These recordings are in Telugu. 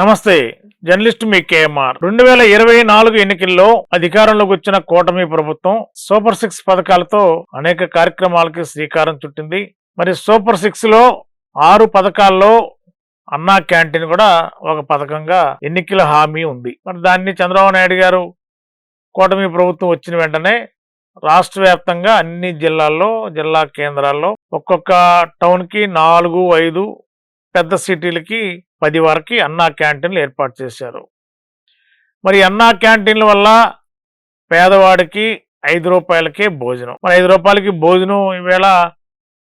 నమస్తే జర్నలిస్ట్ మీ కేఎంఆర్. రెండు వేల ఇరవై నాలుగు ఎన్నికల్లో అధికారంలోకి వచ్చిన కూటమి ప్రభుత్వం సూపర్ సిక్స్ పథకాలతో అనేక కార్యక్రమాలకి శ్రీకారం చుట్టింది. మరి సూపర్ సిక్స్లో ఆరు పథకాల్లో అన్నా క్యాంటీన్ కూడా ఒక పథకంగా ఎన్నికల హామీ ఉంది. మరి దాన్ని చంద్రబాబు నాయుడు గారు కూటమి ప్రభుత్వం వచ్చిన వెంటనే రాష్ట్ర వ్యాప్తంగా అన్ని జిల్లాల్లో జిల్లా కేంద్రాల్లో ఒక్కొక్క టౌన్కి నాలుగు ఐదు పెద్ద సిటీలకి పది వరకు అన్నా క్యాంటీన్లు ఏర్పాటు చేశారు. మరి అన్నా క్యాంటీన్ల వల్ల పేదవాడికి ఐదు రూపాయలకే భోజనం. మరి ఐదు రూపాయలకి భోజనం ఈవేళ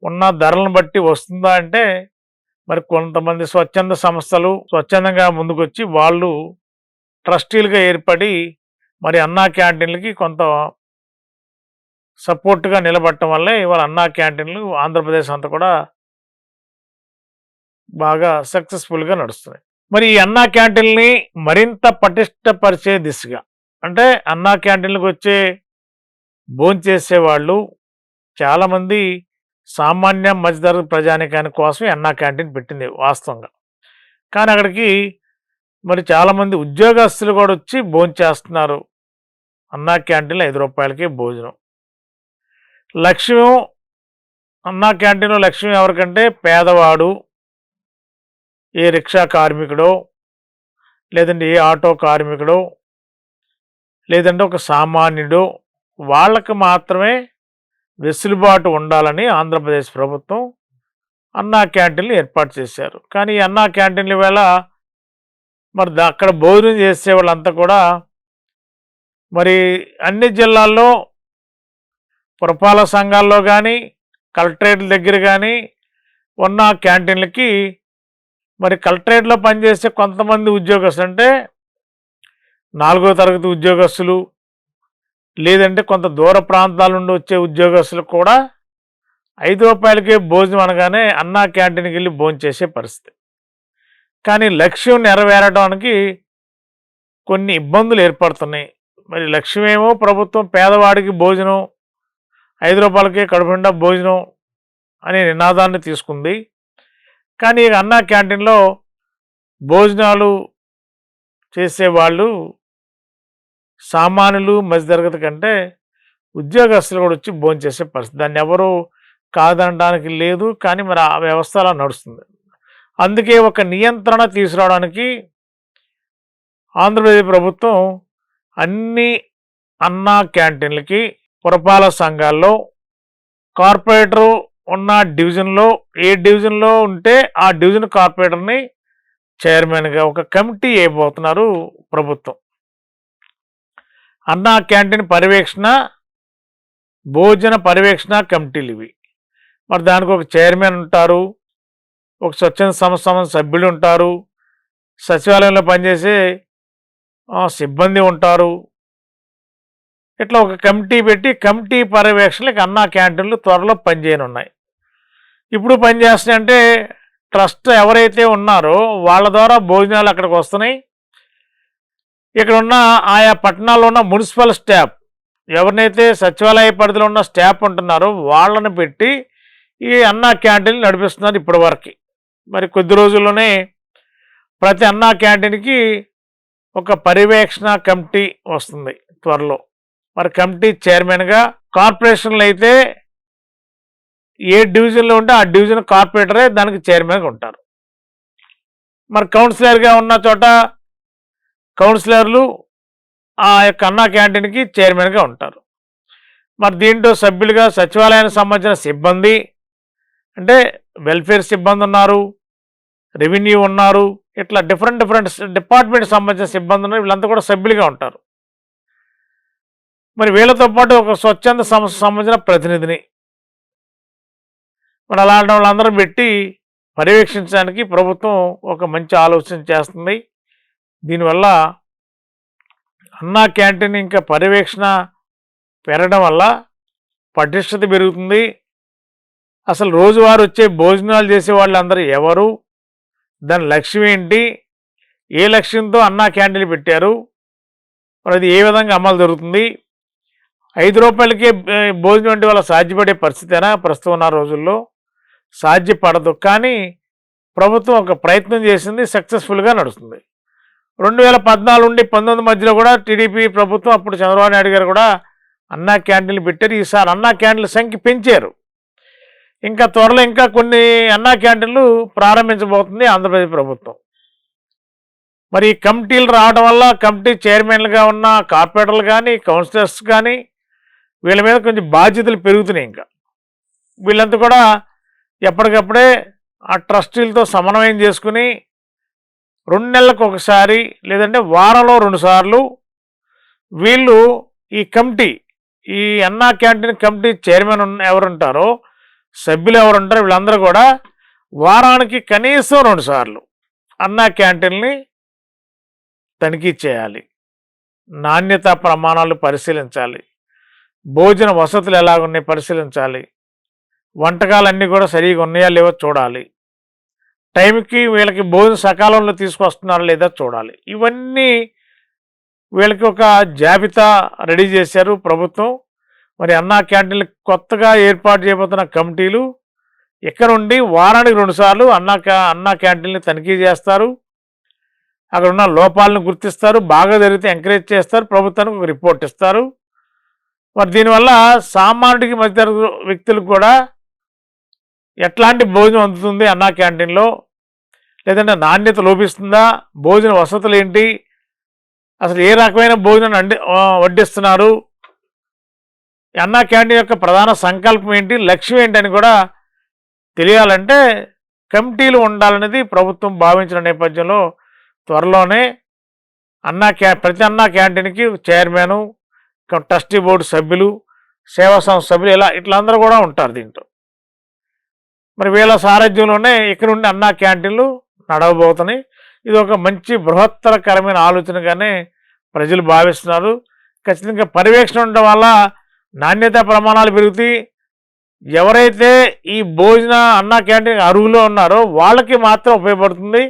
ఉన్న ధరలను బట్టి వస్తుందా అంటే మరి కొంతమంది స్వచ్ఛంద సంస్థలు స్వచ్ఛందంగా ముందుకొచ్చి వాళ్ళు ట్రస్టీలుగా ఏర్పడి మరి అన్నా క్యాంటీన్లకి కొంత సపోర్ట్గా నిలబడటం వల్లే ఇవాళ అన్నా క్యాంటీన్లు ఆంధ్రప్రదేశ్ అంతా కూడా బాగా సక్సెస్ఫుల్గా నడుస్తున్నాయి. మరి ఈ అన్నా క్యాంటీన్ని మరింత పటిష్టపరిచే దిశగా అంటే అన్నా క్యాంటీన్లకు వచ్చే భోంచేసే వాళ్ళు చాలామంది సామాన్య మధ్యతరగతి ప్రజానికాని కోసమే అన్నా క్యాంటీన్ పెట్టింది వాస్తవంగా. కానీ అక్కడికి మరి చాలామంది ఉద్యోగస్తులు కూడా వచ్చి భోంచేస్తున్నారు అన్నా క్యాంటీన్లో ఐదు రూపాయలకే భోజనం. లక్ష్యం అన్నా క్యాంటీన్లో లక్ష్యం ఎవరికంటే పేదవాడు ఏ రిక్షా కార్మికుడో లేదంటే ఏ ఆటో కార్మికుడో లేదంటే ఒక సామాన్యుడో వాళ్ళకి మాత్రమే వెసులుబాటు ఉండాలని ఆంధ్రప్రదేశ్ ప్రభుత్వం అన్నా క్యాంటీన్లు ఏర్పాటు చేశారు. కానీ ఈ అన్నా క్యాంటీన్ల వేళ మరి అక్కడ భోజనం చేసే వాళ్ళంతా కూడా మరి అన్ని జిల్లాల్లో పురపాలక సంఘాల్లో కానీ కలెక్టరేట్ల దగ్గర కానీ ఉన్న క్యాంటీన్లకి మరి కలెక్టరేట్లో పనిచేసే కొంతమంది ఉద్యోగస్తులు అంటే నాలుగో తరగతి ఉద్యోగస్తులు లేదంటే కొంత దూర ప్రాంతాల నుండి వచ్చే ఉద్యోగస్తులు కూడా ఐదు రూపాయలకే భోజనం అనగానే అన్నా క్యాంటీన్కి వెళ్ళి భోజనం చేసే పరిస్థితి. కానీ లక్ష్యం నెరవేరడానికి కొన్ని ఇబ్బందులు ఏర్పడుతున్నాయి. మరి లక్ష్యమేమో ప్రభుత్వం పేదవాడికి భోజనం ఐదు రూపాయలకే కడుపుండా భోజనం అనే నినాదాన్ని తీసుకుంది. కానీ ఇక అన్నా క్యాంటీన్లో భోజనాలు చేసేవాళ్ళు సామాన్యులు మధ్యతరగతి కంటే ఉద్యోగస్తులు కూడా వచ్చి భోంచేసే పరిస్థితి. దాన్ని ఎవరు కాదనడానికి లేదు కానీ మరి ఆ వ్యవస్థ అలా నడుస్తుంది. అందుకే ఒక నియంత్రణ తీసుకురావడానికి ఆంధ్రప్రదేశ్ ప్రభుత్వం అన్ని అన్నా క్యాంటీన్లకి పురపాలక సంఘాల్లో కార్పొరేటరు ఉన్న డివిజన్లో ఏ డివిజన్లో ఉంటే ఆ డివిజన్ కార్పొరేటర్ని చైర్మన్గా ఒక కమిటీ వేయబోతున్నారు ప్రభుత్వం. అన్నా క్యాంటీన్ పర్యవేక్షణ భోజన పర్యవేక్షణ కమిటీలు ఇవి. మరి దానికి ఒక చైర్మన్ ఉంటారు ఒక స్వచ్ఛంద సంస్థ సభ్యులు ఉంటారు సచివాలయంలో పనిచేసే సిబ్బంది ఉంటారు ఇట్లా ఒక కమిటీ పెట్టి కమిటీ పర్యవేక్షణలకు అన్నా క్యాంటీన్లు త్వరలో పనిచేయనున్నాయి. ఇప్పుడు పనిచేస్తున్నాయి అంటే ట్రస్ట్ ఎవరైతే ఉన్నారో వాళ్ళ ద్వారా భోజనాలు అక్కడికి వస్తున్నాయి. ఇక్కడ ఉన్న ఆయా పట్టణాల్లో ఉన్న మున్సిపల్ స్టాఫ్ ఎవరినైతే సచివాలయ పరిధిలో ఉన్న స్టాఫ్ ఉంటున్నారో వాళ్ళని పెట్టి ఈ అన్నా క్యాంటీన్లు నడిపిస్తున్నారు ఇప్పటివరకు. మరి కొద్ది రోజుల్లోనే ప్రతి అన్నా క్యాంటీన్కి ఒక పర్యవేక్షణ కమిటీ వస్తుంది త్వరలో. మరి కమిటీ చైర్మన్గా కార్పొరేషన్లు అయితే ఏ డివిజన్లో ఉంటే ఆ డివిజన్ కార్పొరేటరే దానికి చైర్మన్గా ఉంటారు. మరి కౌన్సిలర్గా ఉన్న చోట కౌన్సిలర్లు ఆ యొక్క అన్నా క్యాంటీన్కి చైర్మన్గా ఉంటారు. మరి దీంట్లో సభ్యులుగా సచివాలయానికి సంబంధించిన సిబ్బంది అంటే వెల్ఫేర్ సిబ్బంది ఉన్నారు రెవెన్యూ ఉన్నారు ఇట్లా డిఫరెంట్ డిఫరెంట్ డిపార్ట్మెంట్ సంబంధించిన సిబ్బంది ఉన్నారు వీళ్ళంతా కూడా సభ్యులుగా ఉంటారు. మరి వీళ్ళతో పాటు ఒక స్వచ్ఛంద సంస్థ సంబంధించిన ప్రతినిధిని. మరి అలాంటి వాళ్ళందరూ పెట్టి పర్యవేక్షించడానికి ప్రభుత్వం ఒక మంచి ఆలోచన చేస్తుంది. దీనివల్ల అన్నా క్యాంటీన్ ఇంకా పర్యవేక్షణ పెరగడం వల్ల పటిష్టత పెరుగుతుంది. అసలు రోజువారు వచ్చే భోజనాలు చేసే వాళ్ళందరూ ఎవరు? దాని లక్ష్యం ఏంటి? ఏ లక్ష్యంతో అన్నా క్యాంటీన్లు పెట్టారు? మరి అది ఏ విధంగా అమలు జరుగుతుంది? ఐదు రూపాయలకే భోజనం అంటే వాళ్ళ సాధ్యపడే పరిస్థితేనా ప్రస్తుతం ఉన్న రోజుల్లో? సాధ్యపడదు. కానీ ప్రభుత్వం ఒక ప్రయత్నం చేసింది సక్సెస్ఫుల్గా నడుస్తుంది. రెండు వేల పద్నాలుగు నుండి పంతొమ్మిది మధ్యలో కూడా టీడీపీ ప్రభుత్వం అప్పుడు చంద్రబాబు నాయుడు గారు కూడా అన్నా క్యాంటీన్లు పెట్టారు. ఈసారి అన్నా క్యాంటీన్ల సంఖ్య పెంచారు. ఇంకా త్వరలో ఇంకా కొన్ని అన్నా క్యాంటీన్లు ప్రారంభించబోతుంది ఆంధ్రప్రదేశ్ ప్రభుత్వం. మరి ఈ కమిటీలు రావడం వల్ల కమిటీ చైర్మన్లుగా ఉన్న కార్పొరేటర్లు కానీ కౌన్సిలర్స్ కానీ వీళ్ళ మీద కొంచెం బాధ్యతలు పెరుగుతున్నాయి ఇంకా. వీళ్ళంతా కూడా ఎప్పటికప్పుడే ఆ ట్రస్టీలతో సమన్వయం చేసుకుని రెండు నెలలకు ఒకసారి లేదంటే వారంలో రెండుసార్లు వీళ్ళు ఈ కమిటీ ఈ అన్నా క్యాంటీన్ కమిటీ చైర్మన్ ఎవరుంటారో సభ్యులు ఎవరు ఉంటారో వీళ్ళందరూ కూడా వారానికి కనీసం రెండుసార్లు అన్నా క్యాంటీన్ని తనిఖీ చేయాలి. నాణ్యత ప్రమాణాలు పరిశీలించాలి. భోజన వసతులు ఎలాగున్నాయి పరిశీలించాలి. వంటకాలన్నీ కూడా సరిగా ఉన్నాయా లేవో చూడాలి. టైంకి వీళ్ళకి భోజనం సకాలంలో తీసుకొస్తున్నారా లేదా చూడాలి. ఇవన్నీ వీళ్ళకి ఒక జాబితా రెడీ చేశారు ప్రభుత్వం. మరి అన్నా క్యాంటీన్లు కొత్తగా ఏర్పాటు చేయబోతున్న కమిటీలు ఇక్కడ నుండి వారానికి రెండుసార్లు అన్నా అన్నా క్యాంటీన్లు తనిఖీ చేస్తారు. అక్కడ ఉన్న లోపాలను గుర్తిస్తారు. బాగా జరిగితే ఎంకరేజ్ చేస్తారు. ప్రభుత్వానికి ఒక రిపోర్ట్ ఇస్తారు. మరి దీనివల్ల సామాన్యుడికి మధ్యతరగతి వ్యక్తులకు కూడా ఎట్లాంటి భోజనం అందుతుంది అన్నా క్యాంటీన్లో? లేదంటే నాణ్యత లోపిస్తుందా? భోజన వసతులు ఏంటి? అసలు ఏ రకమైన భోజనం అండి వడ్డిస్తున్నారు? అన్నా క్యాంటీన్ యొక్క ప్రధాన సంకల్పం ఏంటి? లక్ష్యం ఏంటని కూడా తెలియాలంటే కమిటీలు ఉండాలనేది ప్రభుత్వం భావించిన నేపథ్యంలో త్వరలోనే అన్నా క్యా ప్రతి అన్నా క్యాంటీన్కి చైర్మను ట్రస్టీ బోర్డు సభ్యులు సేవా సంస్థ సభ్యులు ఇలా ఇట్లా అందరూ కూడా ఉంటారు దీంట్లో. మరి వీళ్ళ సారథ్యంలోనే ఇక్కడ నుండి అన్నా క్యాంటీన్లు నడవబోతున్నాయి. ఇది ఒక మంచి బృహత్తరకరమైన ఆలోచనగానే ప్రజలు భావిస్తున్నారు. ఖచ్చితంగా పర్యవేక్షణ ఉండడం వల్ల నాణ్యత ప్రమాణాలు పెరుగుతాయి. ఎవరైతే ఈ భోజన అన్నా క్యాంటీన్ అరువులో ఉన్నారో వాళ్ళకి మాత్రం ఉపయోగపడుతుంది.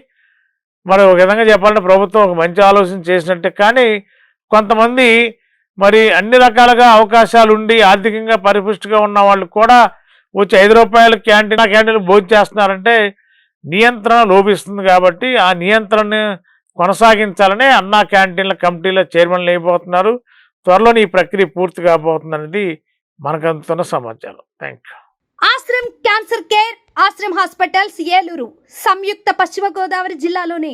మరి ఒక విధంగా చెప్పాలంటే ప్రభుత్వం ఒక మంచి ఆలోచన చేసినట్టే కానీ కొంతమంది మరి అన్ని రకాలుగా అవకాశాలు ఉండి ఆర్థికంగా పరిపుష్టిగా ఉన్న వాళ్ళు కూడా వచ్చి ఐదు రూపాయల క్యాంటీన్ క్యాంటీన్ భోజనం చేస్తున్నారంటే నియంత్రణ లోపిస్తుంది కాబట్టి ఆ నియంత్రణ కొనసాగించాలనే అన్నా క్యాంటీన్ల కమిటీల చైర్మన్లు అయిపోతున్నారు త్వరలోనే ఈ ప్రక్రియ పూర్తి కాబోతుంది మనకంతున్న మనకు అందుతున్న సమాచారం. Thank you Ashram cancer care Ashram hospitals Eluru సంయుక్త పశ్చిమ గోదావరి జిల్లాలోని